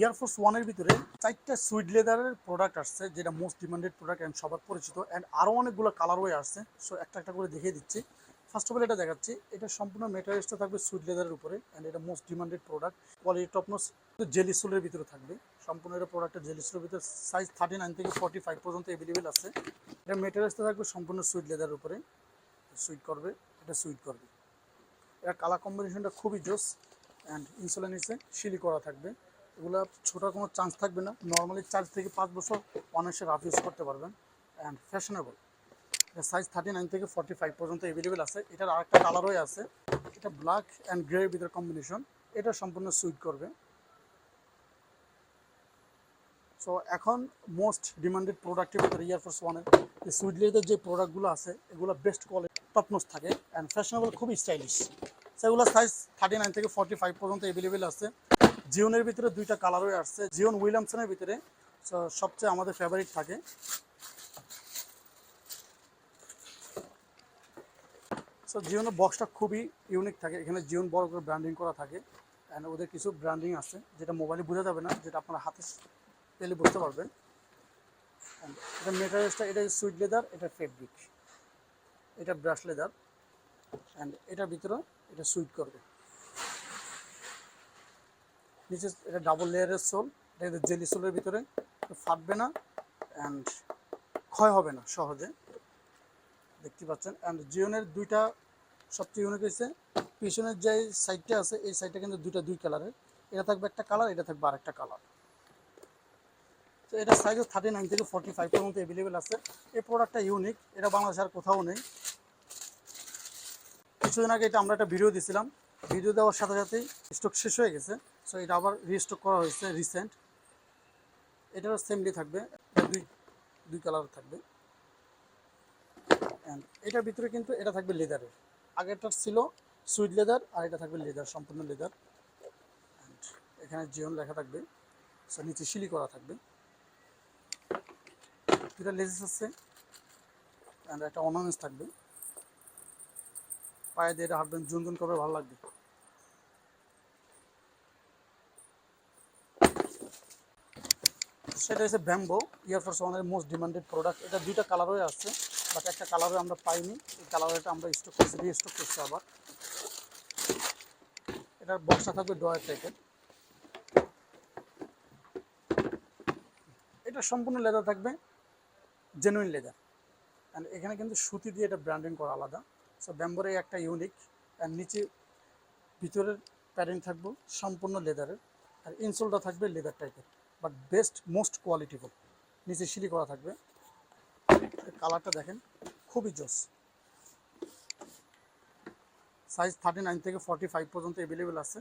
Air force ওয়ানের ভিতরে চারটা সুইট লেদারের প্রোডাক্ট আসছে, যেটা মোস্ট ডিমান্ডেড প্রোডাক্ট অ্যান্ড সবার পরিচিত অ্যান্ড আরও অনেকগুলো কালারওয়ে আসছে। সো একটা একটা করে দেখিয়ে দিচ্ছি। ফার্স্ট অফ অল এটা দেখাচ্ছি। এটা সম্পূর্ণ মেটেরিয়ালসটা থাকবে সুইট লেদারের উপরে অ্যান্ড এটা most demanded product quality top notch jelly সোলের ভিতরে থাকবে। সম্পূর্ণ এটা প্রোডাক্টের জেলি সোলের ভিতরে সাইজ থার্টি নাইন থেকে ফর্টি ফাইভ পর্যন্ত অ্যাভেলেবেল আছে। এটা মেটেরিয়ালসটা থাকবে সম্পূর্ণ সুইট লেদারের উপরে। সুইট করবে, এটা সুইট করবে। এটা কালার কম্বিনেশনটা খুবই জোস অ্যান্ড ইনসুলের নিচে শিলি করা থাকবে। এগুলো ছোটার কোনো চান্স থাকবে না। নর্মালি চার থেকে পাঁচ বছর অনায়াসে রাফ ইউজ করতে পারবেন and fashionable size thirty nine থেকে ফর্টি ফাইভ পর্যন্ত অ্যাভেলেবেল আছে। এটার আরেকটা কালারও আছে। এটা ব্ল্যাক অ্যান্ড গ্রের ভিতরে কম্বিনেশন এটা সম্পূর্ণ সুইট করবে। সো এখন মোস্ট ডিমান্ডেড প্রোডাক্টের ভিতরে ইয়ারফোর্স ওয়ানের যে সুইডলিতে যে প্রোডাক্টগুলো আছে, এগুলো বেস্ট কোয়ালিটি টপনোস থাকে অ্যান্ড ফ্যাশনেবল খুবই স্টাইলিশ সেগুলো সাইজ থার্টি নাইন থেকে ফর্টি ফাইভ পর্যন্ত অ্যাভেলেবেল আছে। জিওনের ভিতরে দুইটা কালারই আসছে। জিওন উইলিয়ামসনের ভিতরে সবচেয়ে আমাদের ফেভারিট থাকে। সো, জিওনের বক্সটা খুবই ইউনিক থাকে। এখানে জিওন বড় করে ব্র্যান্ডিং করা থাকে। অ্যান্ড ওদের কিছু ব্র্যান্ডিং আছে, যেটা মোবাইলে বোঝা যাবে না, যেটা আপনার হাতে পেলে বুঝতে পারবেন। এটা মেটারিয়ালসটা এটা সুইট লেদার এটা ফেব্রিক এটা ব্রাশ লেদার অ্যান্ড এটার ভিতরে এটা সুইট করবে। নিচে এটা ডাবল লেয়ারের সোল, এটা জেলি সোলের ভিতরে ফাটবে না অ্যান্ড ক্ষয় হবে না সহজে। দেখতে পাচ্ছেন অ্যান্ড জিওনের দুইটা সবচেয়ে ইউনিক হয়েছে। পিছনের যে সাইডটা আছে, এই সাইডটা কিন্তু দুইটা দুই কালারের এটা থাকবে একটা কালার এটা থাকবে আরেকটা কালার তো এটা সাইজ থার্টি নাইন থেকে ফর্টি ফাইভ পর্যন্ত অ্যাভেলেবেল আছে। এই প্রোডাক্টটা ইউনিক এটা বাংলাদেশে আর কোথাও নেই। কিছুদিন আগে এটা আমরা একটা ভিডিও দিয়েছিলাম ভিডিও দেওয়ার সাথে সাথেই স্টক শেষ হয়ে গেছে। সো এটা আবার রিস্টক করা হয়েছে রিসেন্ট এটারও সেমলি থাকবে। দুই দুই কালার থাকবে। অ্যান্ড এটার ভিতরে কিন্তু এটা থাকবে লেদারের আগেরটা ছিল সুইট লেদার আর এটা থাকবে লেদার সম্পূর্ণ লেদার অ্যান্ড এখানে জিওন লেখা থাকবে সো নিচে শিলি করা থাকবে। দুটা লেজেস আছে। অ্যান্ড একটা অর্নামেন্টস থাকবে। পায়ে দিয়ে হাঁটবেন জুন করবে, ভালো লাগবে। সেটা হচ্ছে ব্যাম্বো ইয়ারফোর্স ওয়ানের মোস্ট ডিমান্ডেড প্রোডাক্ট এটা দুইটা কালারই আছে বাট একটা কালারে আমরা পাইনি। এই কালারটা আমরা স্টক করছি রিস্টক করছি আবার। এটার বক্সটা থাকবে ডয়ার টাইপের এটা সম্পূর্ণ লেদার থাকবে জেনুইন লেদার এখানে কিন্তু সুতি দিয়ে এটা ব্র্যান্ডিং করা আলাদা। সো ব্যাম্বরে একটা ইউনিক আর নিচে ভিতরের প্যারেন্ট থাকব, সম্পূর্ণ লেদারের আর ইনসোলটা থাকবে লেদার টাইপের বাট বেস্ট মোস্ট কোয়ালিটিফুল নিচে সিলি করা থাকবে। কালারটা দেখেন, খুবই জোস। সাইজ থার্টি নাইন থেকে ফর্টি ফাইভ পর্যন্ত অ্যাভেলেবেল আছে।